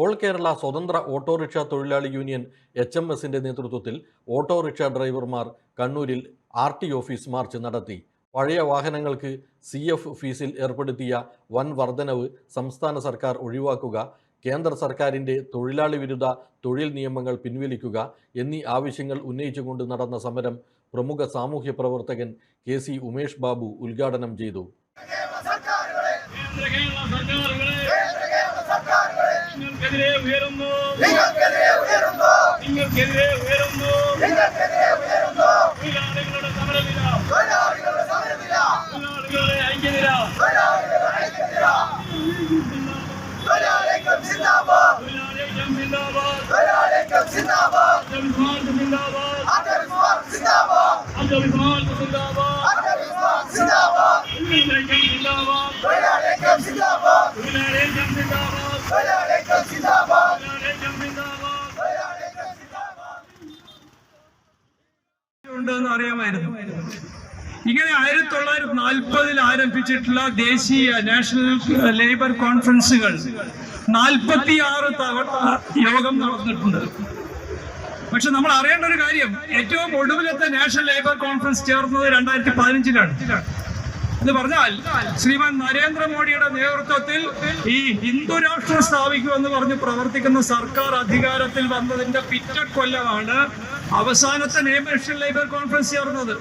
All Kerala സ്വതന്ത്ര autorickshaw തൊഴിലാളി union H M എസിന്റെ നേതൃത്വത്തിൽ ഓട്ടോറിക്ഷ ഡ്രൈവർമാർ കണ്ണൂരിൽ ആർ ടി ഓഫീസ് മാർച്ച് നടത്തി. പഴയ വാഹനങ്ങൾക്ക് സി എഫ് ഫീസിൽ ഏർപ്പെടുത്തിയ വൻ വർധനവ് സംസ്ഥാന സർക്കാർ ഒഴിവാക്കുക കേന്ദ്ര സർക്കാരിന്റെ തൊഴിലാളി വിരുദ്ധ തൊഴിൽ നിയമങ്ങൾ പിൻവലിക്കുക എന്നീ ആവശ്യങ്ങൾ ഉന്നയിച്ചുകൊണ്ട് നടന്ന സമരം പ്രമുഖ സാമൂഹ്യ പ്രവർത്തകൻ കെ സി ഉമേഷ് ബാബു ഉദ്ഘാടനം ചെയ്തു. നിങ്ങൾക്കെതിരെ ഉയരുന്നു. നിങ്ങൾക്കെതിരെ ഉയരുന്നു. തൊഴിലാളികളുടെ സമരമില്ല തൊഴിലാളികളുടെ ഐക്യനിര. തൊഴിലാളികൾ സിന്ദാബാദ് അന്തർവിഭാഗ് സിന്ദാബാദ് അന്തർവിഭാഗ് സിന്ദാബാദ് തൊഴിലാളികൾ ഉണ്ടെന്ന് അറിയാമായിരുന്നു. ഇങ്ങനെ ആയിരത്തി തൊള്ളായിരത്തി നാൽപ്പതിൽ ആരംഭിച്ചിട്ടുള്ള ദേശീയ നാഷണൽ ലേബർ കോൺഫറൻസുകൾ നാൽപ്പത്തി ആറ് തവണ യോഗം നടന്നിട്ടുണ്ട്. പക്ഷെ നമ്മൾ അറിയേണ്ട ഒരു കാര്യം ഏറ്റവും ഒടുവിലത്തെ നാഷണൽ ലേബർ കോൺഫറൻസ് ചേർന്നത് രണ്ടായിരത്തി പതിനഞ്ചിലാണ് എന്ന് പറഞ്ഞാൽ ശ്രീമാൻ നരേന്ദ്രമോദിയുടെ നേതൃത്വത്തിൽ ഈ ഹിന്ദു രാഷ്ട്രം സ്ഥാപിക്കുമെന്ന് പറഞ്ഞ് പ്രവർത്തിക്കുന്ന സർക്കാർ അധികാരത്തിൽ വന്നതിന്റെ പിറ്റക്കൊല്ലമാണ് അവസാനത്തെ നാഷണൽ ലേബർ കോൺഫറൻസ് ചേർന്നത്.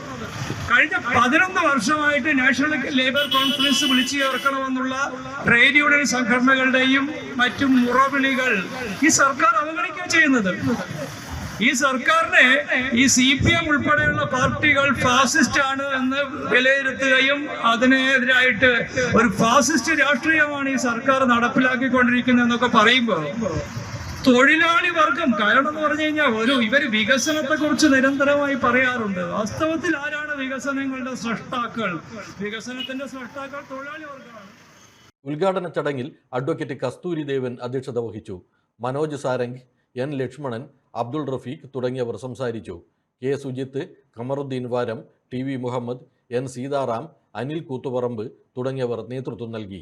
കഴിഞ്ഞ പതിനൊന്ന് വർഷമായിട്ട് നാഷണൽ ലേബർ കോൺഫറൻസ് വിളിച്ചു ചേർക്കണമെന്നുള്ള ട്രേഡ് യൂണിയൻ സംഘടനകളുടെയും മറ്റും മുറവിളികൾ ഈ സർക്കാർ അവഗണിക്കുക ചെയ്യുന്നത്. ഈ സർക്കാരിനെ ഈ സി പി എം ഉൾപ്പെടെയുള്ള പാർട്ടികൾ ഫാസിസ്റ്റ് ആണ് എന്ന് വിലയിരുത്തുകയും അതിനെതിരായിട്ട് ഒരു ഫാസിസ്റ്റ് രാഷ്ട്രീയമാണ് ഈ സർക്കാർ നടപ്പിലാക്കിക്കൊണ്ടിരിക്കുന്നത് എന്നൊക്കെ പറയുമ്പോൾ തൊഴിലാളി വർഗം. കാരണം എന്ന് പറഞ്ഞു കഴിഞ്ഞാൽ ഒരു ഇവർ വികസനത്തെ കുറിച്ച് നിരന്തരമായി പറയാറുണ്ട്. വാസ്തവത്തിൽ ആരാണ് വികസനങ്ങളുടെ സൃഷ്ടാക്കൾ വികസനത്തിന്റെ സൃഷ്ടാക്കൾ തൊഴിലാളി വർഗമാണ്. ഉദ്ഘാടന ചടങ്ങിൽ അഡ്വക്കേറ്റ് കസ്തൂരി ദേവൻ അധ്യക്ഷത വഹിച്ചു. മനോജ് സാരംഗ് എൻ ലക്ഷ്മണൻ അബ്ദുൾ റഫീഖ് തുടങ്ങിയവർ സംസാരിച്ചു. K Sujith Kamaruddin Varam T V Muhammad N Sitaram Anil Koothuparamba തുടങ്ങിയവർ നേതൃത്വം നൽകി.